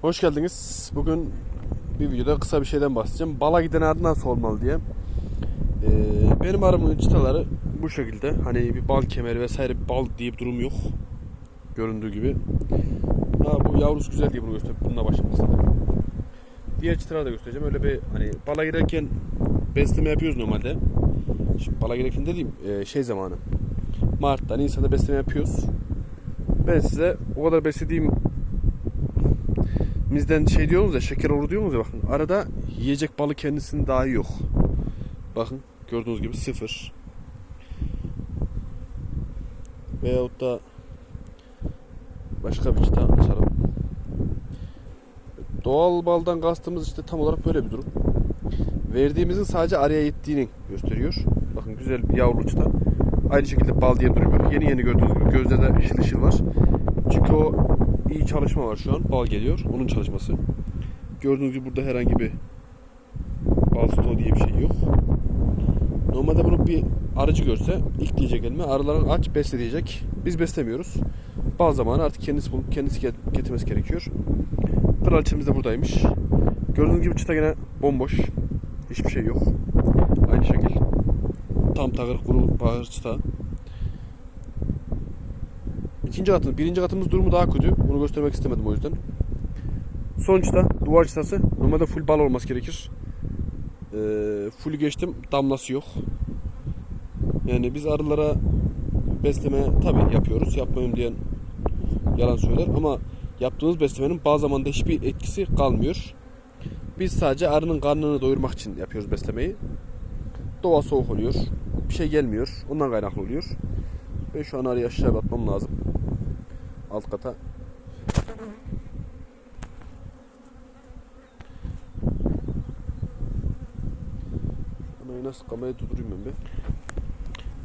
Hoş geldiniz. Bugün bir videoda kısa bir şeyden bahsedeceğim. Bala giden arı nasıl olmalı diye. Ee, benim arımın çıtaları bu şekilde. Hani bir bal kemeri vesaire bir bal bir durum yok. Göründüğü gibi. Ha, bu yavrusu güzel diye bunu göstereyim. Bununla başlamak istedim. Diğer çıtaları da göstereceğim. Öyle bir hani bala girerken besleme yapıyoruz normalde. Şimdi bala girerken dediğim e, şey zamanı. Mart'ta, Nisan'da besleme yapıyoruz. Ben size o kadar beslediğim Bizden şey diyorsunuz ya şeker olur diyorsunuz ya bakın arada yiyecek balı kendisinin dahi yok. Bakın gördüğünüz gibi sıfır. Veyahut da başka bir çıta açalım. Doğal baldan kastımız işte tam olarak böyle bir durum. Verdiğimizin sadece araya yettiğini gösteriyor. Bakın güzel bir yavru çıta. Aynı şekilde bal diye duruyor. Yeni yeni gördüğünüz gibi gözde de ışıl ışıl var. Çünkü o iyi çalışma var şu an. Bal geliyor. Onun çalışması. Gördüğünüz gibi burada herhangi bir bal stoğu diye bir şey yok. Normalde bunu bir arıcı görse ilk diyecek elime arıların aç besle diyecek. Biz beslemiyoruz. Bazı zamanı artık kendisi bulup kendisi get- getirmesi gerekiyor. Kraliçemiz de buradaymış. Gördüğünüz gibi çıta gene bomboş. Hiçbir şey yok. Aynı şekil. Tam takır kuru bağır çıta. İkinci katımız, birinci katımız durumu daha kötü. Bunu göstermek istemedim o yüzden. Sonuçta duvar çıtası normalde full bal olması gerekir. Ee, full geçtim damlası yok. Yani biz arılara besleme tabi yapıyoruz. Yapmayın diyen yalan söyler ama yaptığımız beslemenin bazı zamanda hiçbir etkisi kalmıyor. Biz sadece arının karnını doyurmak için yapıyoruz beslemeyi. Doğa soğuk oluyor. Bir şey gelmiyor. Ondan kaynaklı oluyor. Ben şu an araya aşağı atmam lazım alt kata. Kamerayı nasıl kamerayı durdurayım ben bir.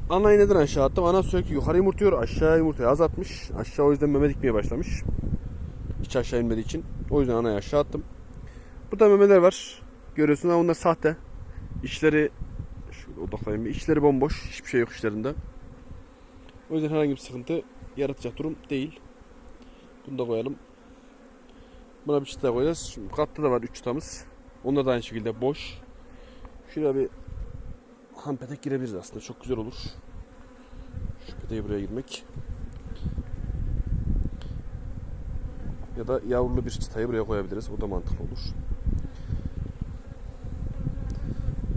Anayı neden aşağı attım? Ana sürekli yukarı yumurtluyor, aşağı yumurtayı az atmış. Aşağı o yüzden meme dikmeye başlamış. Hiç aşağı inmediği için. O yüzden anayı aşağı attım. Burada memeler var. Görüyorsun ama onlar sahte. İçleri şöyle odaklayayım bir. İçleri bomboş. Hiçbir şey yok içlerinde. O yüzden herhangi bir sıkıntı yaratacak durum değil. Bunu da koyalım. Buna bir çıta koyacağız. Şimdi katta da var 3 çıtamız. Onlar da aynı şekilde boş. Şuraya bir ham petek girebiliriz aslında. Çok güzel olur. Şu peteği buraya girmek. Ya da yavrulu bir çıtayı buraya koyabiliriz. O da mantıklı olur.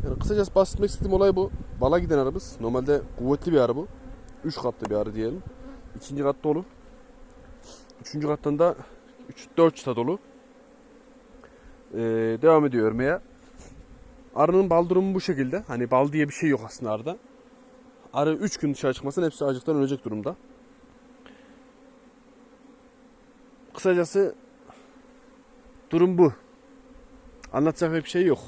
Yani kısacası bahsetmek istediğim olay bu. Bala giden arabız. Normalde kuvvetli bir araba bu. 3 katlı bir arı diyelim. İkinci kat dolu. Üçüncü kattan da 3-4 çıta dolu. Ee, devam ediyor örmeye. Arının bal durumu bu şekilde. Hani bal diye bir şey yok aslında arada. Arı 3 gün dışarı çıkmasın hepsi acıktan ölecek durumda. Kısacası durum bu. Anlatacak bir şey yok.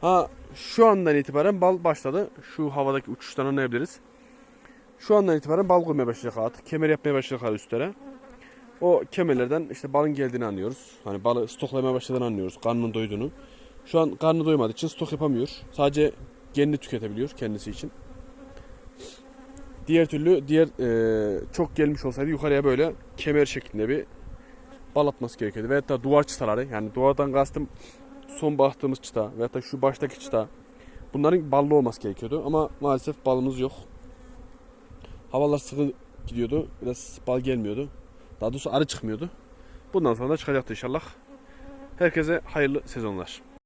Ha şu andan itibaren bal başladı. Şu havadaki uçuştan anlayabiliriz. Şu andan itibaren bal koymaya başlayacak at. Kemer yapmaya başlayacak üstlere. O kemerlerden işte balın geldiğini anlıyoruz. Hani balı stoklamaya başladığını anlıyoruz. Karnının doyduğunu. Şu an karnı doymadığı için stok yapamıyor. Sadece genini tüketebiliyor kendisi için. Diğer türlü diğer e, çok gelmiş olsaydı yukarıya böyle kemer şeklinde bir bal atması gerekiyordu. Veyahut da duvar çıtaları yani duvardan kastım son baktığımız çıta veyahut da şu baştaki çıta bunların ballı olması gerekiyordu ama maalesef balımız yok. Havalar sıkı gidiyordu. Biraz bal gelmiyordu. Daha doğrusu arı çıkmıyordu. Bundan sonra da çıkacaktı inşallah. Herkese hayırlı sezonlar.